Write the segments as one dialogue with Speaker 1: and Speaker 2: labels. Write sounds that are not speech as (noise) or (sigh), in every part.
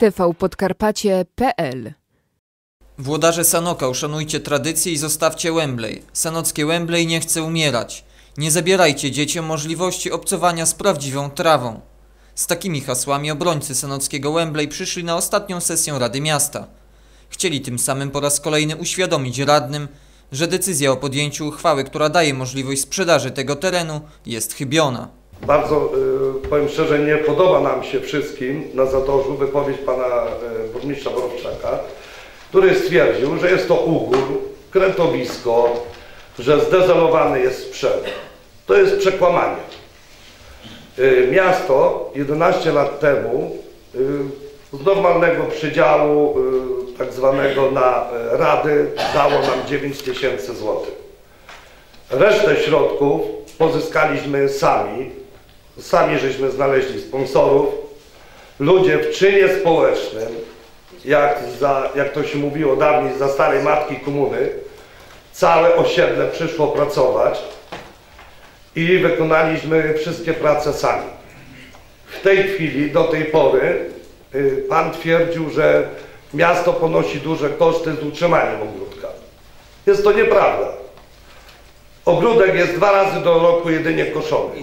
Speaker 1: tvpodkarpacie.pl
Speaker 2: Włodarze Sanoka, uszanujcie tradycje i zostawcie Wembley. Sanockie Wembley nie chce umierać. Nie zabierajcie dzieciom możliwości obcowania z prawdziwą trawą. Z takimi hasłami obrońcy sanockiego Wembley przyszli na ostatnią sesję Rady Miasta. Chcieli tym samym po raz kolejny uświadomić radnym, że decyzja o podjęciu uchwały, która daje możliwość sprzedaży tego terenu, jest chybiona.
Speaker 3: Bardzo, y, powiem szczerze, nie podoba nam się wszystkim na Zatorzu wypowiedź pana y, burmistrza Borowczaka, który stwierdził, że jest to ugór, krętowisko, że zdezolowany jest sprzęt. To jest przekłamanie. Y, Miasto 11 lat temu z normalnego przydziału tak zwanego na rady dało nam 9 tysięcy złotych. Resztę środków pozyskaliśmy sami. Sami żeśmy znaleźli sponsorów. Ludzie w czynie społecznym, jak, za, jak to się mówiło dawniej, za starej matki komuny, całe osiedle przyszło pracować i wykonaliśmy wszystkie prace sami. W tej chwili, do tej pory, y, pan twierdził, że miasto ponosi duże koszty z utrzymaniem ogródka. Jest to nieprawda. Ogródek jest dwa razy do roku jedynie koszony.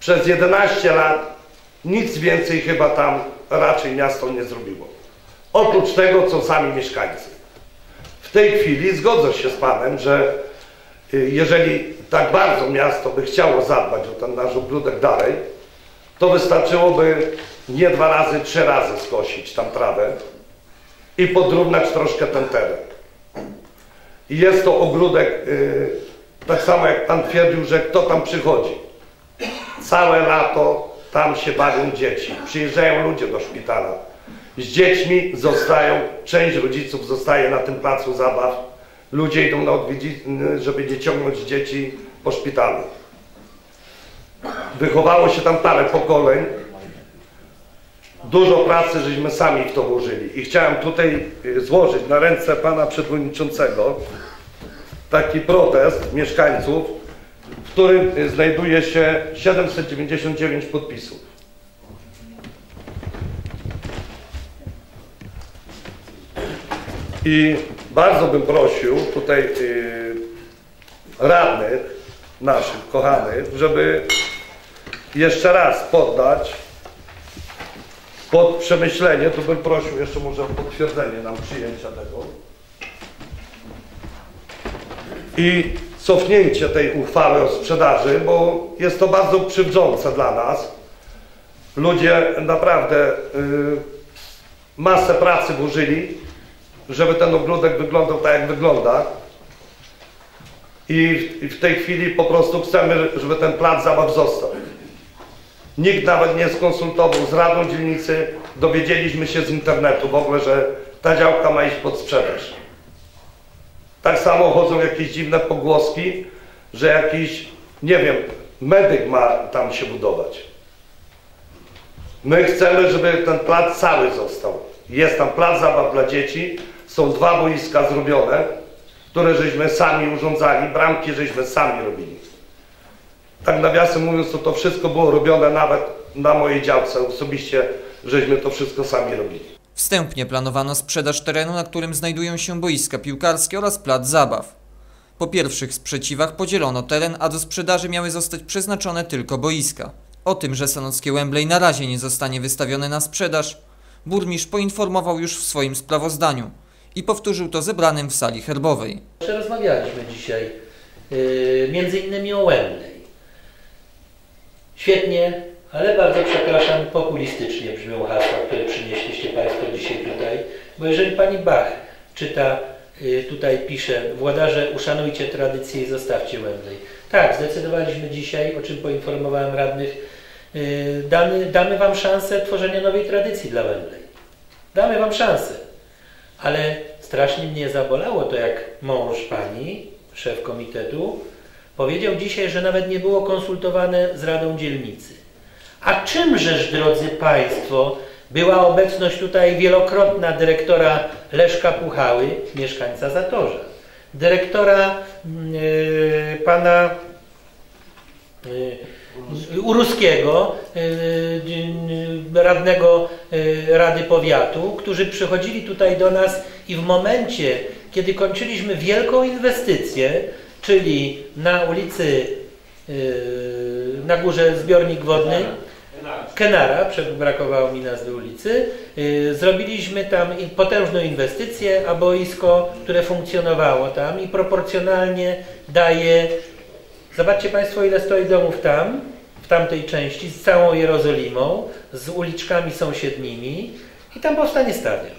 Speaker 3: Przez 11 lat nic więcej chyba tam raczej miasto nie zrobiło. Oprócz tego, co sami mieszkańcy. W tej chwili zgodzę się z Panem, że y, jeżeli tak bardzo miasto by chciało zadbać o ten nasz ogródek dalej, to wystarczyłoby nie dwa razy, trzy razy skosić tam trawę i podrównać troszkę ten teren. I jest to ogródek, y, tak samo jak Pan twierdził, że kto tam przychodzi. Całe lato tam się bawią dzieci. Przyjeżdżają ludzie do szpitala. Z dziećmi zostają, część rodziców zostaje na tym placu zabaw. Ludzie idą na odwiedziny, żeby nie ciągnąć dzieci po szpitalu. Wychowało się tam parę pokoleń. Dużo pracy żeśmy sami w to włożyli. I chciałem tutaj y, złożyć na ręce pana przewodniczącego taki protest mieszkańców, w którym y, znajduje się 799 podpisów. I bardzo bym prosił tutaj y, radnych naszych, kochanych, żeby jeszcze raz poddać pod przemyślenie, tu bym prosił jeszcze może o potwierdzenie nam przyjęcia tego i cofnięcie tej uchwały o sprzedaży, bo jest to bardzo krzywdzące dla nas. Ludzie naprawdę y, masę pracy włożyli, żeby ten ogródek wyglądał tak, jak wygląda. I w, I w tej chwili po prostu chcemy, żeby ten plac zabaw został. Nikt nawet nie skonsultował z Radą Dzielnicy. Dowiedzieliśmy się z internetu w ogóle, że ta działka ma iść pod sprzedaż. Tak samo chodzą jakieś dziwne pogłoski, że jakiś, nie wiem, medyk ma tam się budować. My chcemy, żeby ten plac cały został. Jest tam plac zabaw dla dzieci, są dwa boiska zrobione, które żeśmy sami urządzali, bramki żeśmy sami robili. Tak nawiasem mówiąc, to to wszystko było robione nawet na mojej działce osobiście, żeśmy to wszystko sami robili.
Speaker 2: Wstępnie planowano sprzedaż terenu, na którym znajdują się boiska piłkarskie oraz plac zabaw. Po pierwszych sprzeciwach podzielono teren, a do sprzedaży miały zostać przeznaczone tylko boiska. O tym, że sanockie Wembley na razie nie zostanie wystawione na sprzedaż, burmistrz poinformował już w swoim sprawozdaniu i powtórzył to zebranym w sali herbowej.
Speaker 4: Rozmawialiśmy dzisiaj yy, między innymi o Wembley. Świetnie, ale bardzo przepraszam, populistycznie brzmią hasła, które przynieśliście Państwo dzisiaj tutaj, bo jeżeli Pani Bach czyta, yy, tutaj pisze, włodarze uszanujcie tradycje i zostawcie Wembley. Tak, zdecydowaliśmy dzisiaj, o czym poinformowałem radnych, yy, damy, damy Wam szansę tworzenia nowej tradycji dla Wembley. Damy Wam szansę. Ale strasznie mnie zabolało to, jak mąż pani, szef komitetu, powiedział dzisiaj, że nawet nie było konsultowane z Radą Dzielnicy. A czymżeż, drodzy Państwo, była obecność tutaj wielokrotna dyrektora Leszka Puchały, mieszkańca Zatorza, dyrektora yy, pana y, Uruskiego, y, y, radnego Rady Powiatu, którzy przychodzili tutaj do nas i w momencie, kiedy kończyliśmy wielką inwestycję, czyli na ulicy, na górze zbiornik wodny, Kenara, brakowało mi nazwy ulicy, y, zrobiliśmy tam potężną inwestycję, a boisko, które funkcjonowało tam i proporcjonalnie daje, zobaczcie Państwo ile stoi domów tam, w tamtej części, z całą Jerozolimą, z uliczkami sąsiednimi i tam powstanie stadion.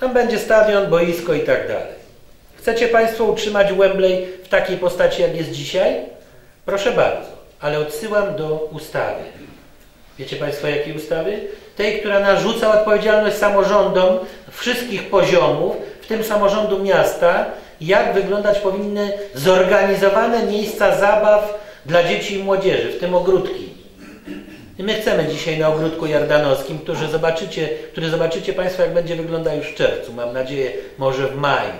Speaker 4: Tam będzie stadion, boisko i tak dalej. Chcecie Państwo utrzymać Wembley w takiej postaci, jak jest dzisiaj? Proszę bardzo, ale odsyłam do ustawy. Wiecie Państwo jakiej ustawy? Tej, która narzuca odpowiedzialność samorządom wszystkich poziomów, w tym samorządu miasta, jak wyglądać powinny zorganizowane miejsca zabaw dla dzieci i młodzieży, w tym ogródki. I my chcemy dzisiaj na ogródku jardanowskim, który zobaczycie, który zobaczycie Państwo, jak będzie wyglądał już w czerwcu, mam nadzieję, może w maju.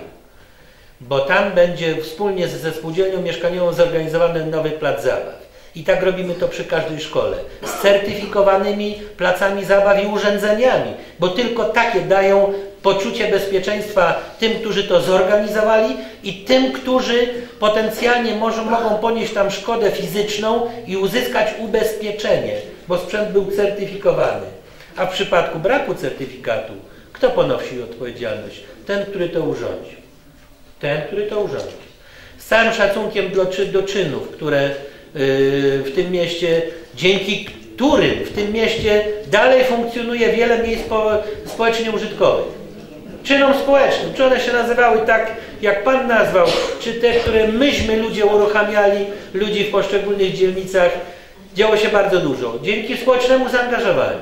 Speaker 4: Bo tam będzie wspólnie ze spółdzielnią mieszkaniową zorganizowany nowy plac zabaw. I tak robimy to przy każdej szkole. Z certyfikowanymi placami zabaw i urządzeniami, bo tylko takie dają poczucie bezpieczeństwa tym, którzy to zorganizowali i tym, którzy potencjalnie może, mogą ponieść tam szkodę fizyczną i uzyskać ubezpieczenie, bo sprzęt był certyfikowany. A w przypadku braku certyfikatu, kto ponosi odpowiedzialność? Ten, który to urządził. Ten, który to urządził. Z całym szacunkiem do, do czynów, które w tym mieście, dzięki którym w tym mieście dalej funkcjonuje wiele miejsc po, społecznie użytkowych. Czynom społecznym. Czy one się nazywały tak, jak Pan nazwał, czy te, które myśmy ludzie uruchamiali, ludzi w poszczególnych dzielnicach, działo się bardzo dużo. Dzięki społecznemu zaangażowaniu.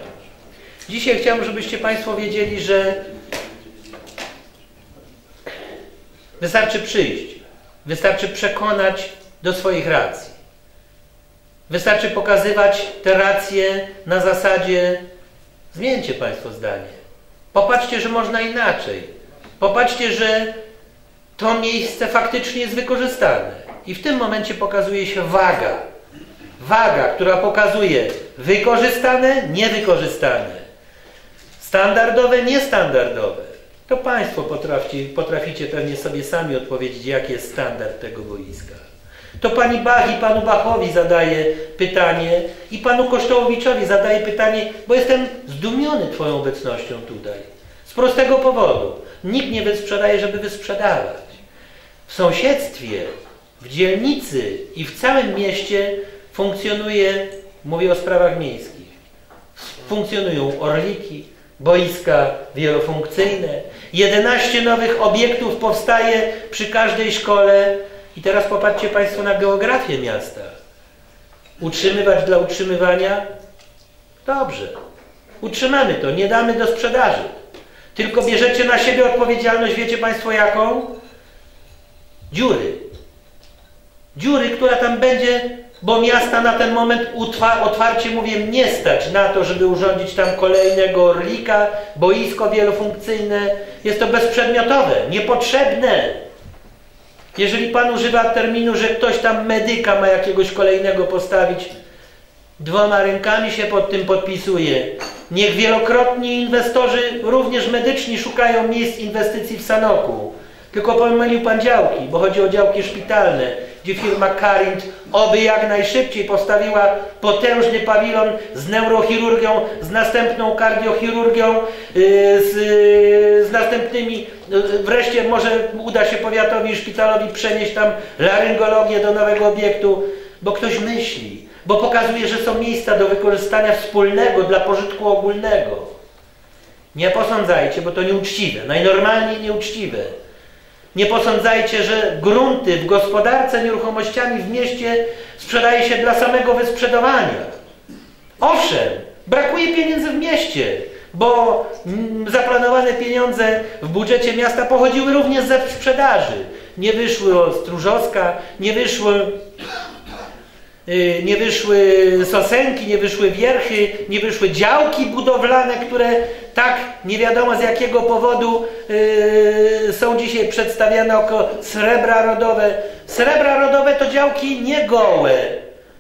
Speaker 4: Dzisiaj chciałbym, żebyście Państwo wiedzieli, że Wystarczy przyjść. Wystarczy przekonać do swoich racji. Wystarczy pokazywać te racje na zasadzie zmieńcie Państwo zdanie. Popatrzcie, że można inaczej. Popatrzcie, że to miejsce faktycznie jest wykorzystane. I w tym momencie pokazuje się waga. Waga, która pokazuje wykorzystane, niewykorzystane. Standardowe, niestandardowe. To Państwo potraficie, potraficie pewnie sobie sami odpowiedzieć, jaki jest standard tego boiska. To Pani Bach i Panu Bachowi zadaje pytanie i Panu Kosztołowiczowi zadaje pytanie, bo jestem zdumiony Twoją obecnością tutaj. Z prostego powodu. Nikt nie wysprzedaje, żeby wysprzedawać. W sąsiedztwie, w dzielnicy i w całym mieście funkcjonuje, mówię o sprawach miejskich, funkcjonują orliki, boiska wielofunkcyjne. 11 nowych obiektów powstaje przy każdej szkole. I teraz popatrzcie Państwo na geografię miasta. Utrzymywać dla utrzymywania? Dobrze. Utrzymamy to, nie damy do sprzedaży. Tylko bierzecie na siebie odpowiedzialność, wiecie Państwo jaką? Dziury. Dziury, która tam będzie bo miasta na ten moment otwarcie mówię nie stać na to, żeby urządzić tam kolejnego orlika, boisko wielofunkcyjne. Jest to bezprzedmiotowe, niepotrzebne. Jeżeli Pan używa terminu, że ktoś tam medyka ma jakiegoś kolejnego postawić, dwoma rękami się pod tym podpisuje. Niech wielokrotni inwestorzy, również medyczni, szukają miejsc inwestycji w Sanoku. Tylko pomylił Pan działki, bo chodzi o działki szpitalne gdzie firma Karint oby jak najszybciej postawiła potężny pawilon z neurochirurgią, z następną kardiochirurgią, yy, z, z następnymi, yy, wreszcie może uda się powiatowi szpitalowi przenieść tam laryngologię do nowego obiektu, bo ktoś myśli, bo pokazuje, że są miejsca do wykorzystania wspólnego dla pożytku ogólnego. Nie posądzajcie, bo to nieuczciwe, najnormalniej nieuczciwe. Nie posądzajcie, że grunty w gospodarce nieruchomościami w mieście sprzedaje się dla samego wysprzedawania. Owszem, brakuje pieniędzy w mieście, bo zaplanowane pieniądze w budżecie miasta pochodziły również ze sprzedaży. Nie wyszły Stróżowska, nie wyszły nie wyszły sosenki, nie wyszły wierchy, nie wyszły działki budowlane, które tak nie wiadomo z jakiego powodu yy, są dzisiaj przedstawiane jako srebra rodowe. Srebra rodowe to działki nie gołe,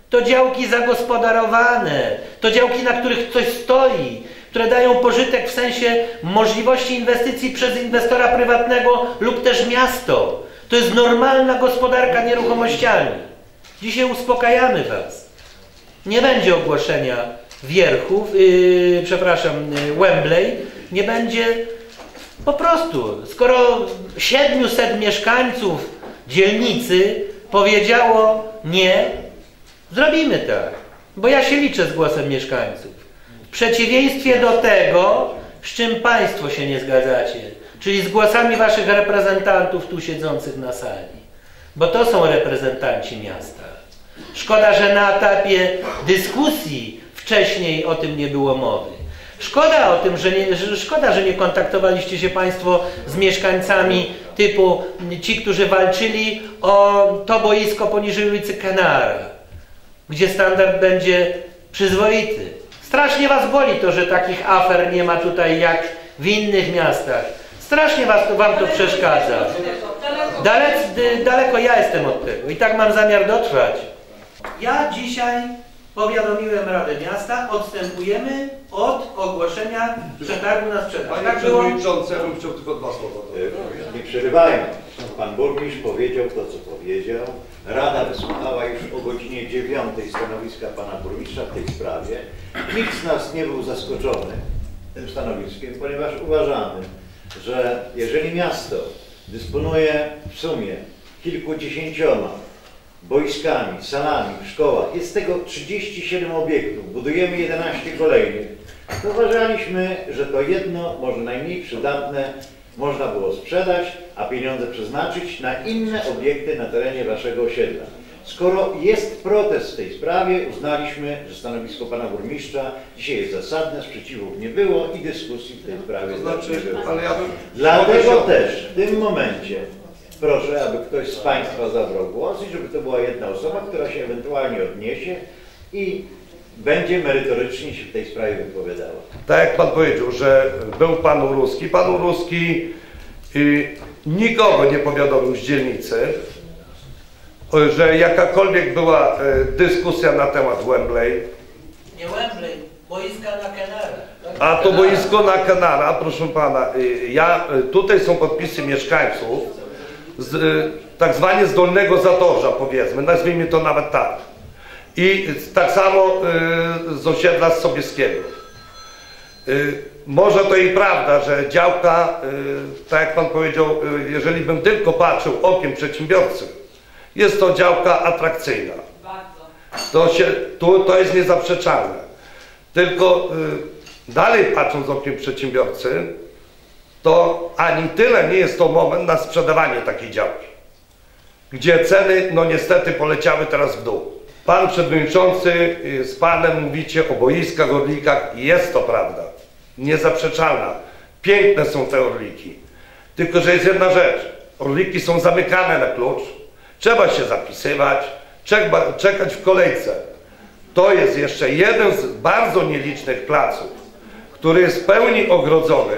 Speaker 4: To działki zagospodarowane, to działki, na których coś stoi, które dają pożytek w sensie możliwości inwestycji przez inwestora prywatnego lub też miasto. To jest normalna gospodarka nieruchomościami. Dzisiaj uspokajamy Was. Nie będzie ogłoszenia Wierchów, yy, przepraszam, yy, Wembley. Nie będzie po prostu, skoro 700 mieszkańców dzielnicy powiedziało nie, zrobimy tak. Bo ja się liczę z głosem mieszkańców. W przeciwieństwie do tego, z czym Państwo się nie zgadzacie, czyli z głosami Waszych reprezentantów tu siedzących na sali. Bo to są reprezentanci miasta. Szkoda, że na etapie dyskusji wcześniej o tym nie było mowy. Szkoda o tym, że nie, że szkoda, że nie kontaktowaliście się Państwo z mieszkańcami typu ci, którzy walczyli o to boisko poniżej ulicy Kenara, gdzie standard będzie przyzwoity. Strasznie Was boli to, że takich afer nie ma tutaj jak w innych miastach. Strasznie was to, Wam to przeszkadza. Dalec, daleko ja jestem od tego i tak mam zamiar dotrwać. Ja dzisiaj powiadomiłem Radę Miasta, odstępujemy od ogłoszenia przetargu na sprzedaż.
Speaker 3: Panie
Speaker 4: Tak było?
Speaker 3: Przewodniczący, ja bym chciał tylko dwa słowa
Speaker 1: Nie przerywajmy. Pan burmistrz powiedział to, co powiedział. Rada wysłuchała już o godzinie 9 stanowiska pana burmistrza w tej sprawie. Nikt z nas nie był zaskoczony tym stanowiskiem, ponieważ uważamy, że jeżeli miasto dysponuje w sumie kilkudziesięcioma boiskami, salami w szkołach, jest tego 37 obiektów, budujemy 11 kolejnych, uważaliśmy, że to jedno, może najmniej przydatne, można było sprzedać, a pieniądze przeznaczyć na inne obiekty na terenie waszego osiedla. Skoro jest protest w tej sprawie, uznaliśmy, że stanowisko pana burmistrza dzisiaj jest zasadne, sprzeciwów nie było i dyskusji w tej sprawie
Speaker 3: To
Speaker 1: nie
Speaker 3: znaczy,
Speaker 1: było.
Speaker 3: ale ja bym...
Speaker 1: Dlatego też w tym momencie proszę, aby ktoś z Państwa zabrał głos i żeby to była jedna osoba, która się ewentualnie odniesie i będzie merytorycznie się w tej sprawie wypowiadała.
Speaker 3: Tak jak Pan powiedział, że był Pan Uruski. Pan Uruski y, nikogo nie powiadomił z dzielnicy, że jakakolwiek była y, dyskusja na temat Wembley,
Speaker 4: Nie Wembley, boiska na Kenara.
Speaker 3: a to boisko na Kanara, proszę Pana, y, ja, y, tutaj są podpisy mieszkańców z, tak zwanie z Dolnego Zatorza, powiedzmy, nazwijmy to nawet tak. I tak samo y, z osiedla z Sobieskiego. Y, Może to i prawda, że działka, y, tak jak Pan powiedział, jeżeli bym tylko patrzył okiem przedsiębiorcy, jest to działka atrakcyjna. To, się, tu, to jest niezaprzeczalne. Tylko y, dalej patrząc okiem przedsiębiorcy, to ani tyle nie jest to moment na sprzedawanie takiej działki, gdzie ceny, no niestety, poleciały teraz w dół. Pan przewodniczący y, z panem mówicie o boiskach, orlikach. Jest to prawda. Niezaprzeczalna. Piękne są te orliki. Tylko, że jest jedna rzecz. Orliki są zamykane na klucz. Trzeba się zapisywać, czeka- czekać w kolejce. To jest jeszcze jeden z bardzo nielicznych placów, który jest w pełni ogrodzony,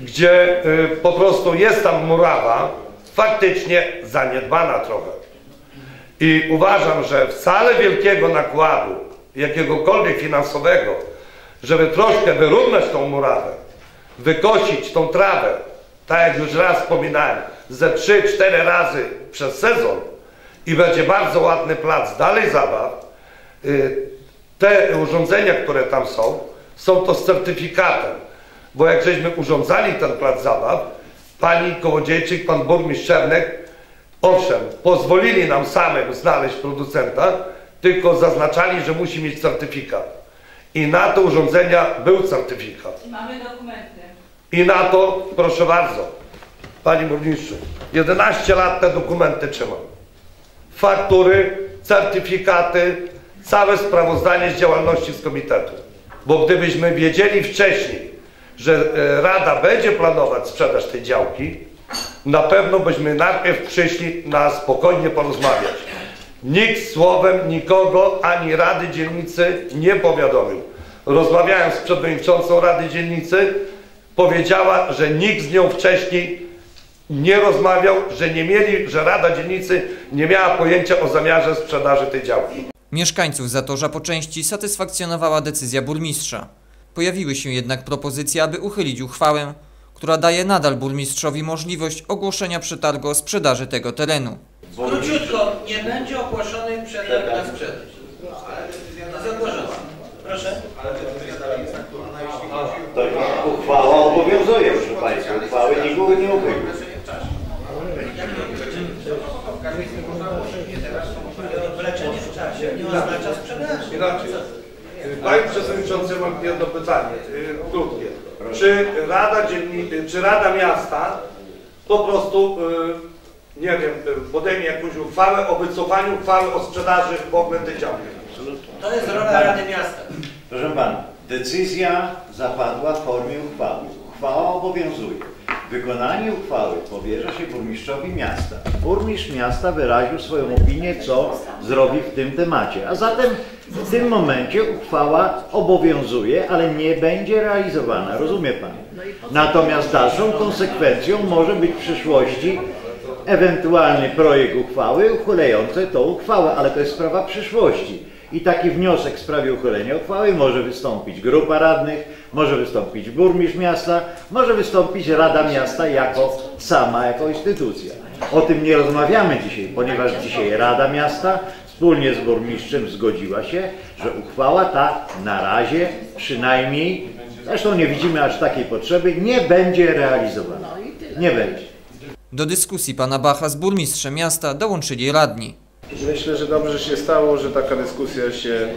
Speaker 3: gdzie y, po prostu jest tam murawa, faktycznie zaniedbana trochę. I uważam, że wcale wielkiego nakładu, jakiegokolwiek finansowego, żeby troszkę wyrównać tą murawę, wykosić tą trawę, tak jak już raz wspominałem, ze 3-4 razy przez sezon i będzie bardzo ładny plac dalej zabaw, y, te urządzenia, które tam są, są to z certyfikatem. Bo jak żeśmy urządzali ten plac zabaw, pani Kołodziejczyk, pan burmistrz Czernek, owszem, pozwolili nam samym znaleźć producenta, tylko zaznaczali, że musi mieć certyfikat. I na te urządzenia był certyfikat.
Speaker 5: Mamy dokumenty.
Speaker 3: I na to, proszę bardzo, panie burmistrzu, 11 lat te dokumenty trzymam. Faktury, certyfikaty, całe sprawozdanie z działalności z komitetu. Bo gdybyśmy wiedzieli wcześniej, że e, Rada będzie planować sprzedaż tej działki, na pewno byśmy najpierw przyszli na spokojnie porozmawiać. Nikt słowem nikogo ani Rady Dzielnicy nie powiadomił. Rozmawiałem z przewodniczącą Rady Dzielnicy, powiedziała, że nikt z nią wcześniej nie rozmawiał, że nie mieli, że Rada Dzielnicy nie miała pojęcia o zamiarze sprzedaży tej działki.
Speaker 2: Mieszkańców Zatorza po części satysfakcjonowała decyzja burmistrza. Pojawiły się jednak propozycje, aby uchylić uchwałę, która daje nadal burmistrzowi możliwość ogłoszenia przetargu o sprzedaży tego terenu.
Speaker 5: Króciutko, nie będzie ogłoszony przetarg na sprzedaż. Jest ogłoszony. Proszę.
Speaker 1: To uchwała obowiązuje, proszę Państwa. Uchwały nikogo nie uchylił.
Speaker 5: Wleczenie w czasie nie oznacza sprzedaży.
Speaker 3: Inaczej. Panie Przewodniczący, mam jedno pytanie, y, krótkie. Czy Rada Dzielnicy, czy Rada Miasta po prostu, y, nie wiem, y, podejmie jakąś uchwałę o wycofaniu uchwały o sprzedaży w ogóle tej działki?
Speaker 5: To jest rola Rady Miasta.
Speaker 1: Proszę Pana, decyzja zapadła w formie uchwały. Uchwała obowiązuje. Wykonanie uchwały powierza się burmistrzowi miasta. Burmistrz miasta wyraził swoją opinię, co zrobi w tym temacie. A zatem w tym momencie uchwała obowiązuje, ale nie będzie realizowana. Rozumie Pan? Natomiast dalszą konsekwencją może być w przyszłości ewentualny projekt uchwały uchylający tą uchwałę, ale to jest sprawa przyszłości. I taki wniosek w sprawie uchylenia uchwały może wystąpić grupa radnych, może wystąpić burmistrz miasta, może wystąpić Rada Miasta jako sama, jako instytucja. O tym nie rozmawiamy dzisiaj, ponieważ dzisiaj Rada Miasta wspólnie z burmistrzem zgodziła się, że uchwała ta na razie przynajmniej, zresztą nie widzimy aż takiej potrzeby, nie będzie realizowana. Nie będzie.
Speaker 2: Do dyskusji pana Bacha z burmistrzem miasta dołączyli radni.
Speaker 6: Myślę, że dobrze się stało, że taka dyskusja się e,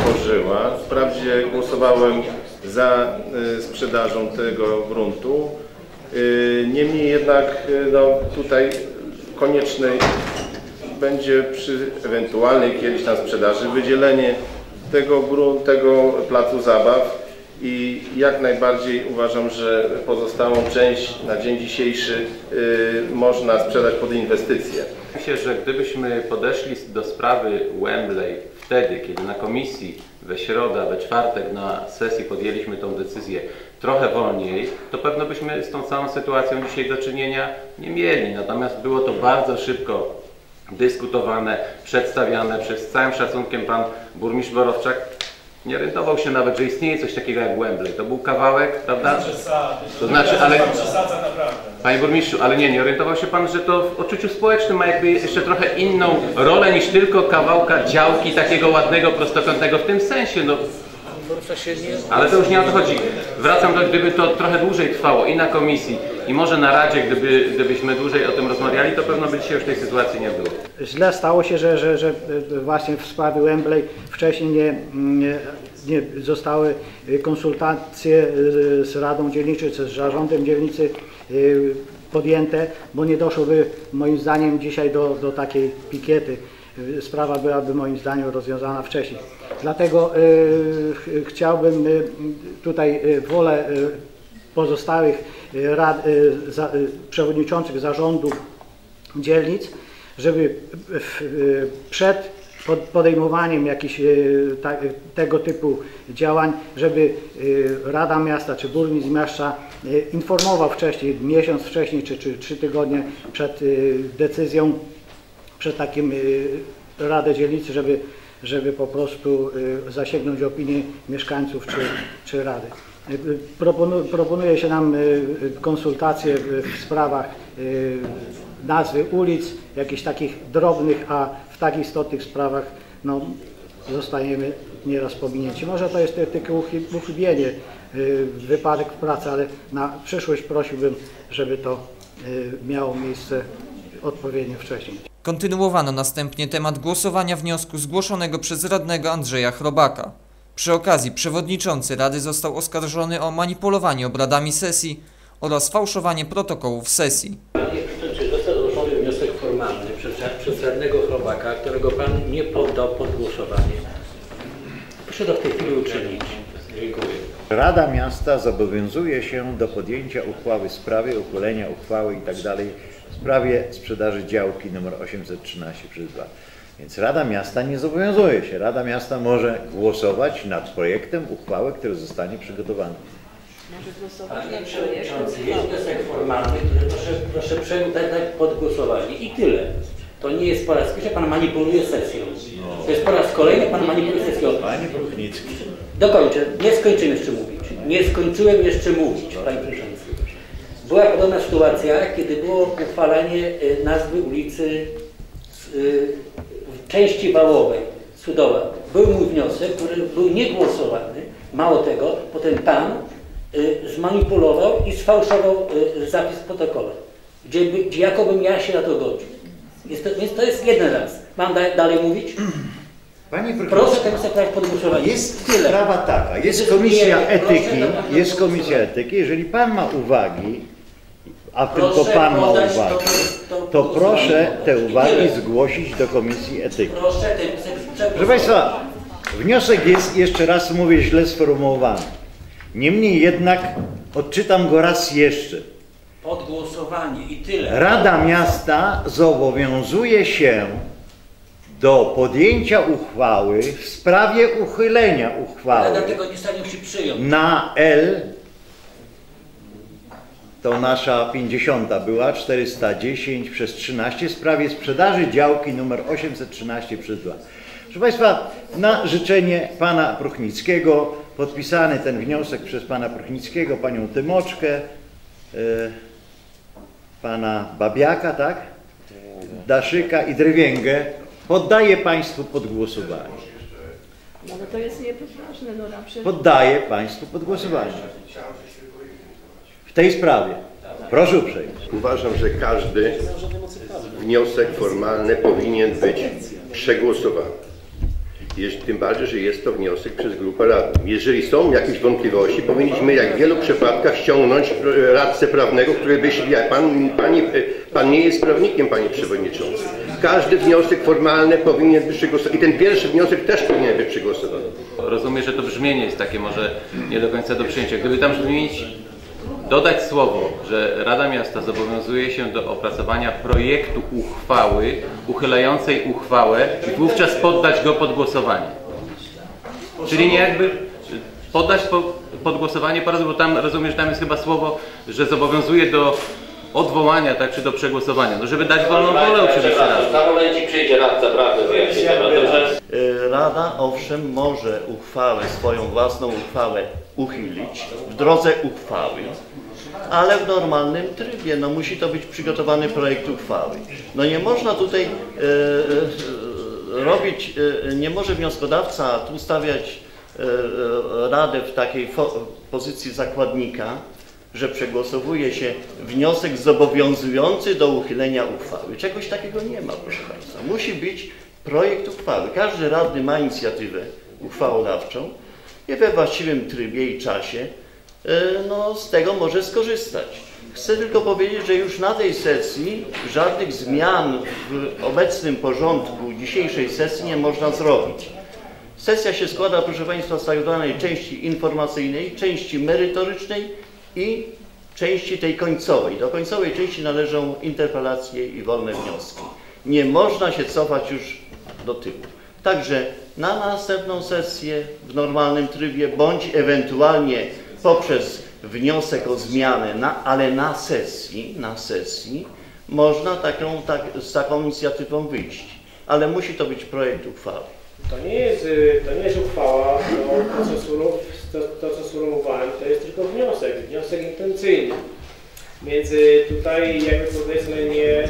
Speaker 6: tworzyła. Wprawdzie głosowałem za e, sprzedażą tego gruntu. E, niemniej jednak e, no, tutaj konieczne będzie przy ewentualnej kiedyś tam sprzedaży wydzielenie tego, grun- tego placu zabaw i jak najbardziej uważam, że pozostałą część na dzień dzisiejszy y, można sprzedać pod inwestycje.
Speaker 7: Myślę, że gdybyśmy podeszli do sprawy Wembley wtedy, kiedy na komisji we środę, we czwartek na sesji podjęliśmy tą decyzję trochę wolniej, to pewno byśmy z tą całą sytuacją dzisiaj do czynienia nie mieli. Natomiast było to bardzo szybko dyskutowane, przedstawiane przez całym szacunkiem pan burmistrz Borowczak nie orientował się nawet, że istnieje coś takiego jak Wembley. To był kawałek, prawda? To znaczy, ale... Panie burmistrzu, ale nie, nie orientował się Pan, że to w odczuciu społecznym ma jakby jeszcze trochę inną rolę niż tylko kawałka działki takiego ładnego, prostokątnego w tym sensie, no. Ale to już nie o to chodzi. Wracam do, gdyby to trochę dłużej trwało i na komisji, i może na Radzie, gdyby, gdybyśmy dłużej o tym rozmawiali, to pewno by dzisiaj już tej sytuacji nie było.
Speaker 8: Źle stało się, że, że, że właśnie w sprawie Wembley wcześniej nie, nie, nie zostały konsultacje z Radą Dzielniczą, czy z zarządem dzielnicy y, podjęte, bo nie doszłoby moim zdaniem dzisiaj do, do takiej pikiety. Sprawa byłaby moim zdaniem rozwiązana wcześniej. Dlatego y, ch- chciałbym y, tutaj wolę y, pozostałych rad, y, za, y, przewodniczących zarządów dzielnic, żeby y, przed pod- podejmowaniem jakichś y, tego typu działań, żeby y, Rada Miasta czy Burmistrz Miasta y, informował wcześniej, miesiąc wcześniej czy, czy trzy tygodnie przed y, decyzją, przed takim y, Radę Dzielnicy, żeby, żeby po prostu y, zasięgnąć opinii mieszkańców czy, czy Rady. Proponu, proponuje się nam y, y, konsultacje w, sprawach y, nazwy ulic, jakichś takich drobnych, a w tak istotnych sprawach no, zostajemy nieraz pominięci. Może to jest ty- tylko uchy- uchybienie, wypadek w pracy, ale na przyszłość prosiłbym, żeby to miało miejsce odpowiednio wcześniej.
Speaker 2: Kontynuowano następnie temat głosowania wniosku zgłoszonego przez radnego Andrzeja Chrobaka. Przy okazji przewodniczący Rady został oskarżony o manipulowanie obradami sesji oraz fałszowanie protokołów sesji.
Speaker 9: Został zgłoszony wniosek formalny przez, przez radnego Chrobaka, którego Pan nie poddał pod głosowanie? Proszę to w tej chwili uczynić. Dziękuję.
Speaker 1: Rada Miasta zobowiązuje się do podjęcia uchwały w sprawie uchylenia uchwały i tak dalej w sprawie sprzedaży działki nr 813 przez 2. Więc Rada Miasta nie zobowiązuje się. Rada Miasta może głosować nad projektem uchwały, który zostanie przygotowany.
Speaker 9: Panie Przewodniczący, jest wniosek formalny, który proszę, proszę prze- dać dać pod głosowanie i tyle. To nie jest po raz pierwszy, Pan manipuluje sesją. To jest po raz kolejny, Pan manipuluje sesją.
Speaker 1: Panie Bruchnicki,
Speaker 9: Dokończę, nie skończyłem jeszcze mówić. Nie skończyłem jeszcze mówić, Panie Przewodniczący. Była podobna sytuacja, kiedy było uchwalanie y, nazwy ulicy y, części wałowej, Sudowa. Był mój wniosek, który był niegłosowany. Mało tego, potem Pan y, zmanipulował i sfałszował y, zapis w protokole, gdzie, gdzie jakobym ja się na to godził. Jest to, więc to jest jeden raz. Mam da, dalej mówić? (clears throat)
Speaker 1: panie
Speaker 9: Proszę ten dać pod głosowanie.
Speaker 1: jest
Speaker 9: Tyle.
Speaker 1: sprawa taka, jest komisja etyki, jest komisja etyki, jeżeli pan ma uwagi, a
Speaker 9: Proszę
Speaker 1: tylko pan ma uwagi,
Speaker 9: to- to
Speaker 1: to proszę te uwagi zgłosić do komisji etyki.
Speaker 9: Proszę ten wniosek
Speaker 1: Proszę. Państwa, wniosek jest, jeszcze raz mówię, źle sformułowany. Niemniej jednak odczytam go raz jeszcze.
Speaker 9: Pod głosowanie i tyle.
Speaker 1: Rada Miasta zobowiązuje się do podjęcia uchwały w sprawie uchylenia
Speaker 9: Ale
Speaker 1: uchwały
Speaker 9: dlatego nie stanie się przyjąć.
Speaker 1: na L, to nasza 50 była, 410 przez 13 w sprawie sprzedaży działki numer 813 przez 2. Proszę Państwa, na życzenie Pana Pruchnickiego podpisany ten wniosek przez Pana Pruchnickiego, Panią Tymoczkę, e, Pana Babiaka, tak? Daszyka i Drwięgę poddaję Państwu pod głosowanie.
Speaker 10: No to jest niepoważne, no na przykład.
Speaker 1: Poddaję Państwu pod głosowanie. W tej sprawie. Proszę uprzejmie.
Speaker 11: Uważam, że każdy wniosek formalny powinien być przegłosowany. Jeśli, tym bardziej, że jest to wniosek przez grupę radnych. Jeżeli są jakieś wątpliwości, powinniśmy jak w wielu przypadkach ściągnąć e, radcę prawnego, który by się... Pan, pani, e, pan nie jest prawnikiem, panie przewodniczący. Każdy wniosek formalny powinien być przegłosowany. I ten pierwszy wniosek też powinien być przegłosowany.
Speaker 7: Rozumiem, że to brzmienie jest takie może nie do końca do przyjęcia. Gdyby tam zmienić, dodać słowo, że Rada Miasta zobowiązuje się do opracowania projektu uchwały uchylającej uchwałę i wówczas poddać go pod głosowanie. Czyli nie jakby poddać po, pod głosowanie po raz, bo tam rozumiem, że tam jest chyba słowo, że zobowiązuje do odwołania, tak, czy do przegłosowania. No żeby dać wolną wolę oczywiście Radzie.
Speaker 12: Za momencik przyjdzie radca prawny, wyjaśni temat, dobrze?
Speaker 13: Y, Rada owszem może uchwałę, swoją własną uchwałę uchylić w drodze uchwały, ale w normalnym trybie. No musi to być przygotowany projekt uchwały. No nie można tutaj e, e, robić, e, nie może wnioskodawca tu stawiać e, e, Radę w takiej pozycji zakładnika, że przegłosowuje się wniosek zobowiązujący do uchylenia uchwały. Czegoś takiego nie ma, proszę Państwa. Musi być projekt uchwały. Każdy radny ma inicjatywę uchwałodawczą i we właściwym trybie i czasie e, no, z tego może skorzystać. Chcę tylko powiedzieć, że już na tej sesji żadnych zmian w obecnym porządku dzisiejszej sesji nie można zrobić. Sesja się składa, proszę Państwa, z tak zwanej części informacyjnej, części merytorycznej i części tej końcowej. Do końcowej części należą interpelacje i wolne wnioski. Nie można się cofać już do tyłu. Także na następną sesję w normalnym trybie, bądź ewentualnie poprzez wniosek o zmianę, na, ale na sesji, na sesji można taką, tak, z taką inicjatywą wyjść. Ale musi to być projekt uchwały.
Speaker 14: To nie jest, y, to nie jest uchwała, to, co, sugeru- to, to co sugerowałem, to jest tylko wniosek, wniosek intencyjny. Więc y, tutaj jakby powiedzmy nie,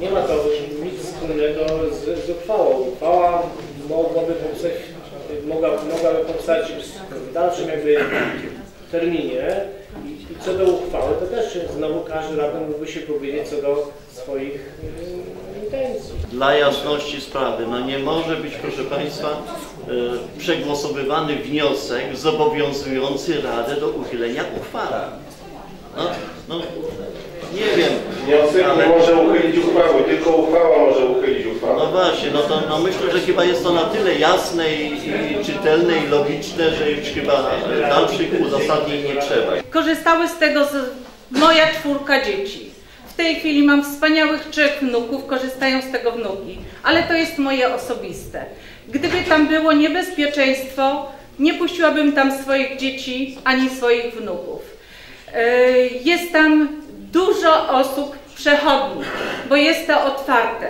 Speaker 14: nie ma to nic wspólnego z, z uchwałą. Uchwała mogłaby powstać, mogła, mogłaby powstać w dalszym jakby terminie i, i co do uchwały, to też znowu każdy radny mógłby się powiedzieć co do swoich y, intencji.
Speaker 13: Dla jasności sprawy, no nie może być, proszę Państwa, e, przegłosowywany wniosek zobowiązujący Radę do uchylenia uchwały. No, no nie wiem.
Speaker 6: Wniosek
Speaker 13: ale-
Speaker 6: nie może uchylić uchwały, tylko uchwała może uchylić uchwałę.
Speaker 13: No właśnie, no to no myślę, że chyba jest to na tyle jasne i, i czytelne i logiczne, że już chyba dalszych uzasadnień nie trzeba.
Speaker 15: Korzystały z tego z, moja czwórka dzieci. W tej chwili mam wspaniałych trzech wnuków, korzystają z tego wnuki, ale to jest moje osobiste. Gdyby tam było niebezpieczeństwo, Nie puściłabym tam swoich dzieci ani swoich wnuków. E, Jest tam dużo osób przechodnich, bo jest to otwarte,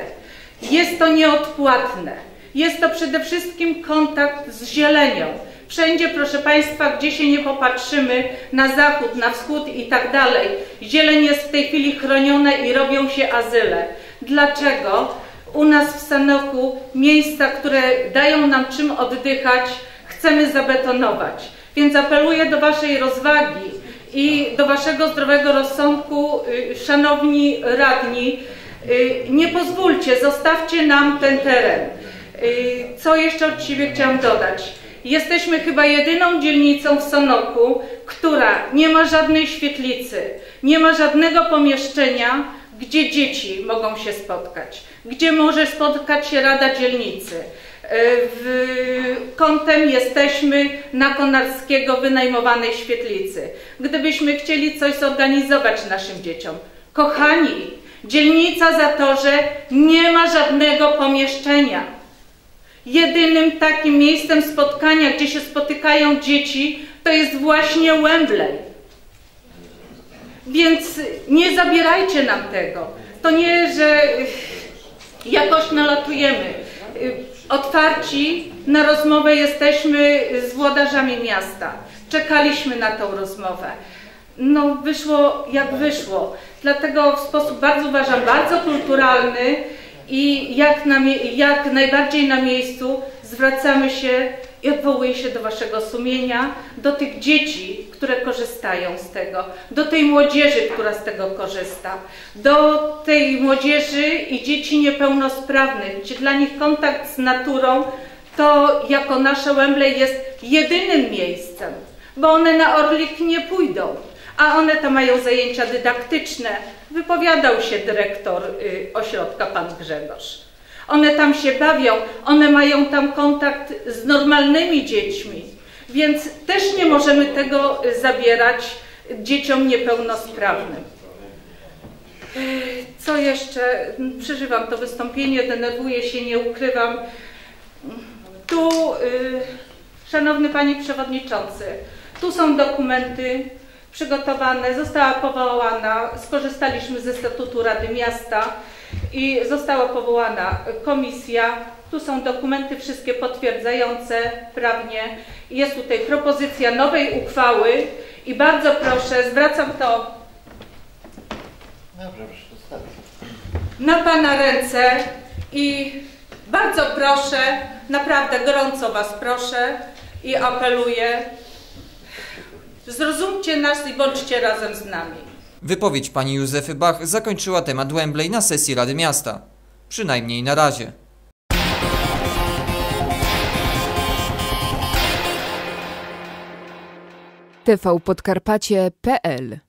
Speaker 15: jest to nieodpłatne, jest to przede wszystkim kontakt z zielenią. Wszędzie, proszę Państwa, gdzie się nie popatrzymy, na zachód, na wschód i tak dalej, zieleń jest w tej chwili chroniona i robią się azyle. Dlaczego? U nas w Sanoku miejsca, które dają nam czym oddychać, chcemy zabetonować. Więc apeluję do Waszej rozwagi i do Waszego zdrowego rozsądku, y, szanowni radni, y, nie pozwólcie, zostawcie nam ten teren. Y, Co jeszcze od siebie chciałam dodać? Jesteśmy chyba jedyną dzielnicą w Sonoku, która nie ma żadnej świetlicy, nie ma żadnego pomieszczenia, gdzie dzieci mogą się spotkać, gdzie może spotkać się Rada Dzielnicy. E, W kątem jesteśmy na Konarskiego wynajmowanej świetlicy. Gdybyśmy chcieli coś zorganizować naszym dzieciom, kochani, dzielnica Zatorze nie ma żadnego pomieszczenia. Jedynym takim miejscem spotkania, gdzie się spotykają dzieci, to jest właśnie Wembley. Więc nie zabierajcie nam tego. To nie, że jakoś nalatujemy. Otwarci na rozmowę jesteśmy z włodarzami miasta. Czekaliśmy na tą rozmowę. No wyszło jak wyszło. Dlatego w sposób bardzo uważam, bardzo kulturalny i jak, na, jak najbardziej na miejscu zwracamy się i odwołuję się do Waszego sumienia, do tych dzieci, które korzystają z tego, do tej młodzieży, która z tego korzysta, do tej młodzieży i dzieci niepełnosprawnych, gdzie dla nich kontakt z naturą to jako nasze Wembley jest jedynym miejscem, bo one na Orlik nie pójdą, a one tam mają zajęcia dydaktyczne. Wypowiadał się dyrektor y, ośrodka, pan Grzegorz. One tam się bawią, one mają tam kontakt z normalnymi dziećmi, więc też nie możemy tego zabierać dzieciom niepełnosprawnym. Y, Co jeszcze? Przeżywam to wystąpienie, denerwuję się, nie ukrywam. Tu, y, szanowny panie przewodniczący, tu są dokumenty przygotowane, została powołana, skorzystaliśmy ze statutu Rady Miasta i została powołana komisja. Tu są dokumenty wszystkie potwierdzające prawnie. Jest tutaj propozycja nowej uchwały i bardzo proszę, zwracam to
Speaker 1: zostawić.
Speaker 15: na Pana ręce i bardzo proszę, naprawdę gorąco Was proszę i apeluję, zrozumcie nas i bądźcie razem z nami.
Speaker 2: Wypowiedź pani Józefy Bach zakończyła temat Wembley na sesji Rady Miasta. Przynajmniej na razie.
Speaker 16: tvpodkarpacie.pl